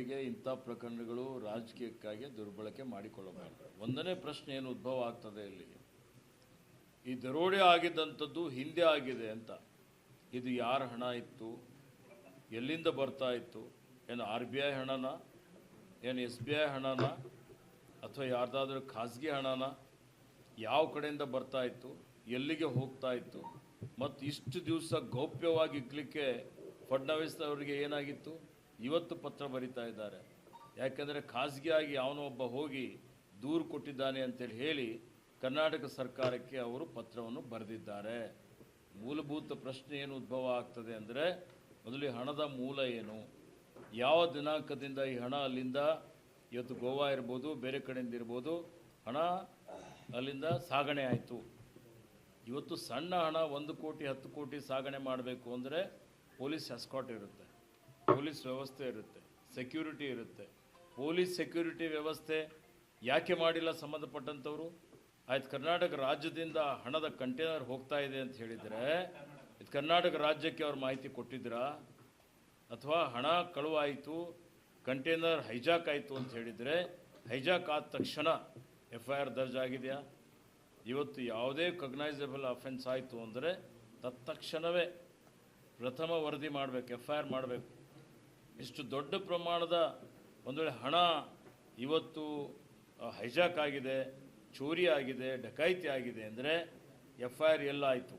ಮಟ್ಟಿಗೆ ಇಂಥ ಪ್ರಕರಣಗಳು ರಾಜಕೀಯಕ್ಕಾಗಿ ದುರ್ಬಳಕೆ ಮಾಡಿಕೊಳ್ಳಬಾರದು. ಒಂದನೇ ಪ್ರಶ್ನೆ ಏನು ಉದ್ಭವ ಆಗ್ತದೆ ಇಲ್ಲಿ? ಈ ದರೋಡೆ ಆಗಿದ್ದಂಥದ್ದು ಹಿಂದೆ ಆಗಿದೆ ಅಂತ. ಇದು ಯಾರ ಹಣ ಇತ್ತು? ಎಲ್ಲಿಂದ ಬರ್ತಾ ಇತ್ತು? ಏನು ಆರ್ ಬಿ ಐ ಹಣನ? ಏನು ಎಸ್ ಬಿ ಐ ಹಣನ? ಅಥವಾ ಯಾರ್ದಾದ್ರೂ ಖಾಸಗಿ ಹಣನ? ಯಾವ ಕಡೆಯಿಂದ ಬರ್ತಾ ಇತ್ತು? ಎಲ್ಲಿಗೆ ಹೋಗ್ತಾ ಇತ್ತು? ಮತ್ತು ಇಷ್ಟು ದಿವಸ ಗೌಪ್ಯವಾಗಿ ಇಕ್ಕಲಿಕ್ಕೆ ಫಡ್ನವೀಸ್ ಅವರಿಗೆ ಏನಾಗಿತ್ತು? ಇವತ್ತು ಪತ್ರ ಬರಿತಾ ಇದ್ದಾರೆ. ಯಾಕೆಂದರೆ ಖಾಸಗಿಯಾಗಿ ಅವನೊಬ್ಬ ಹೋಗಿ ದೂರು ಕೊಟ್ಟಿದ್ದಾನೆ ಅಂತೇಳಿ ಹೇಳಿ ಕರ್ನಾಟಕ ಸರ್ಕಾರಕ್ಕೆ ಅವರು ಪತ್ರವನ್ನು ಬರೆದಿದ್ದಾರೆ. ಮೂಲಭೂತ ಪ್ರಶ್ನೆ ಏನು ಉದ್ಭವ ಆಗ್ತದೆ ಅಂದರೆ ಮೊದಲು ಹಣದ ಮೂಲ ಏನು? ಯಾವ ದಿನಾಂಕದಿಂದ ಈ ಹಣ ಅಲ್ಲಿಂದ ಇವತ್ತು ಗೋವಾ ಇರ್ಬೋದು, ಬೇರೆ ಕಡೆಯಿಂದ ಇರ್ಬೋದು, ಹಣ ಅಲ್ಲಿಂದ ಸಾಗಣೆ ಆಯಿತು. ಇವತ್ತು ಸಣ್ಣ ಹಣ ಒಂದು ಕೋಟಿ, ಹತ್ತು ಕೋಟಿ ಸಾಗಣೆ ಮಾಡಬೇಕು ಅಂದರೆ ಪೊಲೀಸ್ ಎಸ್ಕಾಟ್ ಇರುತ್ತೆ. ಪೊಲೀಸ್ ವ್ಯವಸ್ಥೆ ಇರುತ್ತೆ ಸೆಕ್ಯೂರಿಟಿ ಇರುತ್ತೆ. ಪೊಲೀಸ್ ಸೆಕ್ಯೂರಿಟಿ ವ್ಯವಸ್ಥೆ ಯಾಕೆ ಮಾಡಿಲ್ಲ ಸಂಬಂಧಪಟ್ಟಂಥವ್ರು? ಆಯ್ತು, ಕರ್ನಾಟಕ ರಾಜ್ಯದಿಂದ ಹಣದ ಕಂಟೈನರ್ ಹೋಗ್ತಾ ಇದೆ ಅಂತ ಹೇಳಿದರೆ ಇದು ಕರ್ನಾಟಕ ರಾಜ್ಯಕ್ಕೆ ಅವ್ರು ಮಾಹಿತಿ ಕೊಟ್ಟಿದ್ರಾ ಅಥವಾ ಹಣ ಕಳುವಾಯಿತು ಕಂಟೈನರ್ ಹೈಜಾಕ್ ಆಯಿತು ಅಂತ ಹೇಳಿದರೆ ಹೈಜಾಕ್ ಆದ ತಕ್ಷಣ ಎಫ್ ಐ ಆರ್ ದರ್ಜ್ ಆಗಿದೆಯಾ? ಇವತ್ತು ಯಾವುದೇ ಕಗ್ನೈಸಬಲ್ ಅಫೆನ್ಸ್ ಆಯಿತು ಅಂದರೆ ತತ್ಕ್ಷಣವೇ ಪ್ರಥಮ ವರದಿ ಮಾಡಬೇಕು ಎಫ್ ಐ ಆರ್ ಮಾಡಬೇಕು. ಇಷ್ಟು ದೊಡ್ಡ ಪ್ರಮಾಣದ ಒಂದು ವೇಳೆ ಹಣ ಇವತ್ತು ಹೈಜಾಕ್ ಆಗಿದೆ, ಚೋರಿ ಆಗಿದೆ, ಡಕಾಯಿತಿ ಆಗಿದೆ ಅಂದರೆ ಎಫ್ ಐ ಆರ್ ಎಲ್ಲಾಯಿತು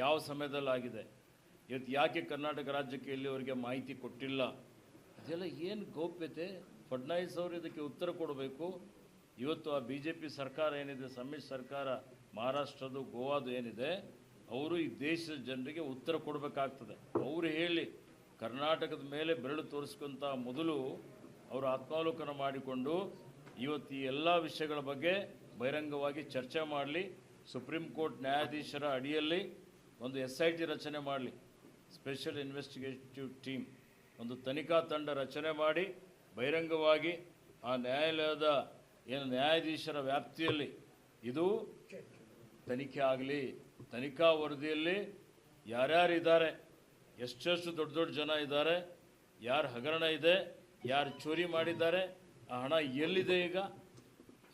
ಯಾವ ಸಮಯದಲ್ಲಿ ಆಗಿದೆ? ಇವತ್ತು ಯಾಕೆ ಕರ್ನಾಟಕ ರಾಜ್ಯಕ್ಕೆ ಇಲ್ಲಿವರೆಗೆ ಮಾಹಿತಿ ಕೊಟ್ಟಿಲ್ಲ? ಅದೆಲ್ಲ ಏನು ಗೌಪ್ಯತೆ? ಫಡ್ನವೀಸ್ ಅವರು ಇದಕ್ಕೆ ಉತ್ತರ ಕೊಡಬೇಕು. ಇವತ್ತು ಆ ಬಿ ಜೆ ಪಿ ಸರ್ಕಾರ ಏನಿದೆ, ಸಮ್ಮಿಶ್ರ ಸರ್ಕಾರ, ಮಹಾರಾಷ್ಟ್ರದ್ದು, ಗೋವಾದು ಏನಿದೆ, ಅವರು ಈ ದೇಶದ ಜನರಿಗೆ ಉತ್ತರ ಕೊಡಬೇಕಾಗ್ತದೆ. ಅವರು ಹೇಳಿ ಕರ್ನಾಟಕದ ಮೇಲೆ ಬೆರಳು ತೋರಿಸ್ಕೊಂತ ಮೊದಲು ಅವರು ಆತ್ಮಾವಲೋಕನ ಮಾಡಿಕೊಂಡು ಇವತ್ತು ಈ ಎಲ್ಲ ವಿಷಯಗಳ ಬಗ್ಗೆ ಬಹಿರಂಗವಾಗಿ ಚರ್ಚೆ ಮಾಡಲಿ, ಸುಪ್ರೀಂ ಕೋರ್ಟ್ ನ್ಯಾಯಾಧೀಶರ ಅಡಿಯಲ್ಲಿ ಒಂದು ಎಸ್ ಐ ಟಿ ರಚನೆ ಮಾಡಲಿ, ಸ್ಪೆಷಲ್ ಇನ್ವೆಸ್ಟಿಗೇಟಿವ್ ಟೀಮ್ ಒಂದು ತನಿಖಾ ತಂಡ ರಚನೆ ಮಾಡಿ ಬಹಿರಂಗವಾಗಿ ಆ ನ್ಯಾಯಾಲಯದ ಏನು ನ್ಯಾಯಾಧೀಶರ ವ್ಯಾಪ್ತಿಯಲ್ಲಿ ಇದು ತನಿಖೆ ಆಗಲಿ, ತನಿಖಾ ವರದಿಯಲ್ಲಿ ಯಾರ್ಯಾರು ಇದ್ದಾರೆ ಎಷ್ಟೆಷ್ಟು ದೊಡ್ಡ ದೊಡ್ಡ ಜನ ಇದ್ದಾರೆ, ಯಾರು ಹಗರಣ ಇದೆ, ಯಾರು ಚೋರಿ ಮಾಡಿದ್ದಾರೆ, ಆ ಹಣ ಎಲ್ಲಿದೆ ಈಗ?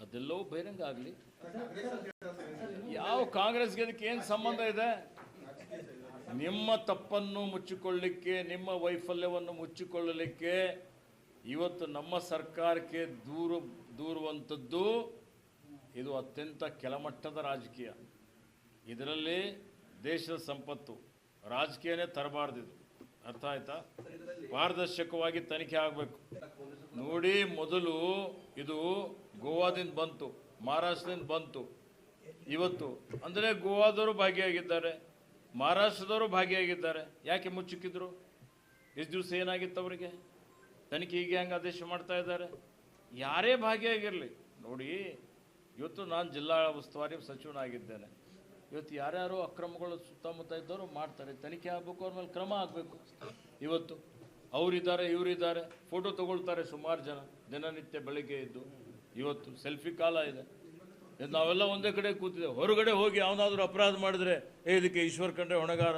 ಅದೆಲ್ಲವೂ ಬಹಿರಂಗ ಆಗಲಿ. ಯಾವ ಕಾಂಗ್ರೆಸ್ಗೆ ಅದಕ್ಕೆ ಏನು ಸಂಬಂಧ ಇದೆ? ನಿಮ್ಮ ತಪ್ಪನ್ನು ಮುಚ್ಚಿಕೊಳ್ಳಲಿಕ್ಕೆ ನಿಮ್ಮ ವೈಫಲ್ಯವನ್ನು ಮುಚ್ಚಿಕೊಳ್ಳಲಿಕ್ಕೆ ಇವತ್ತು ನಮ್ಮ ಸರ್ಕಾರಕ್ಕೆ ದೂರು, ದೂರುವಂಥದ್ದು ಇದು ಅತ್ಯಂತ ಕೆಳಮಟ್ಟದ ರಾಜಕೀಯ. ಇದರಲ್ಲಿ ದೇಶದ ಸಂಪತ್ತು. ರಾಜಕೀಯನೇ ತರಬಾರ್ದಿದು. ಅರ್ಥ ಆಯ್ತಾ? ಪಾರದರ್ಶಕವಾಗಿ ತನಿಖೆ ಆಗಬೇಕು. ನೋಡಿ, ಮೊದಲು ಇದು ಗೋವಾದಿಂದ ಬಂತು, ಮಹಾರಾಷ್ಟ್ರದಿಂದ ಬಂತು. ಇವತ್ತು ಅಂದರೆ ಗೋವಾದವರು ಭಾಗಿಯಾಗಿದ್ದಾರೆ, ಮಹಾರಾಷ್ಟ್ರದವರು ಭಾಗಿಯಾಗಿದ್ದಾರೆ. ಯಾಕೆ ಮುಚ್ಚುಕ್ಕಿದ್ರು ಎಷ್ಟು ದಿವಸ ಏನಾಗಿತ್ತು ಅವರಿಗೆ? ತನಿಖೆ ಹೀಗೆ ಹಂಗೆ ಆದೇಶ ಮಾಡ್ತಾ ಇದ್ದಾರೆ. ಯಾರೇ ಭಾಗಿಯಾಗಿರಲಿ, ನೋಡಿ, ಇವತ್ತು ನಾನು ಜಿಲ್ಲಾ ಉಸ್ತುವಾರಿ ಸಚಿವನಾಗಿದ್ದೇನೆ. ಇವತ್ತು ಯಾರ್ಯಾರು ಅಕ್ರಮಗಳು ಸುತ್ತಮುತ್ತ ಇದ್ದವರು ಮಾಡ್ತಾರೆ. ತನಿಖೆ ಆಗಬೇಕು, ಅವ್ರ ಮೇಲೆ ಕ್ರಮ ಆಗಬೇಕು. ಇವತ್ತು ಅವರಿದ್ದಾರೆ, ಇವರಿದ್ದಾರೆ, ಫೋಟೋ ತಗೊಳ್ತಾರೆ ಸುಮಾರು ಜನ. ದಿನನಿತ್ಯ ಬೆಳಿಗ್ಗೆ ಇದ್ದು ಇವತ್ತು ಸೆಲ್ಫಿ ಕಾಲ ಇದೆ. ನಾವೆಲ್ಲ ಒಂದೇ ಕಡೆ ಕೂತಿದ್ದೇವೆ. ಹೊರಗಡೆ ಹೋಗಿ ಅವನಾದರೂ ಅಪರಾಧ ಮಾಡಿದ್ರೆ, ಏ, ಇದಕ್ಕೆ ಈಶ್ವರ್ ಕಂಡ್ರೆ ಹೊಣೆಗಾರ?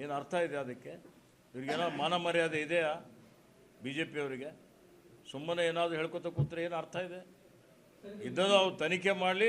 ಏನು ಅರ್ಥ ಇದೆ ಅದಕ್ಕೆ? ಇವ್ರಿಗೇನೋ ಮಾನ ಮರ್ಯಾದೆ ಇದೆಯಾ? ಬಿ ಜೆ ಪಿಯವರಿಗೆ ಸುಮ್ಮನೆ ಏನಾದರೂ ಹೇಳ್ಕೊತ ಕೂತ್ರೆ ಏನು ಅರ್ಥ ಇದೆ? ಇದ್ದದ್ದು ಅವ್ರು ತನಿಖೆ ಮಾಡಲಿ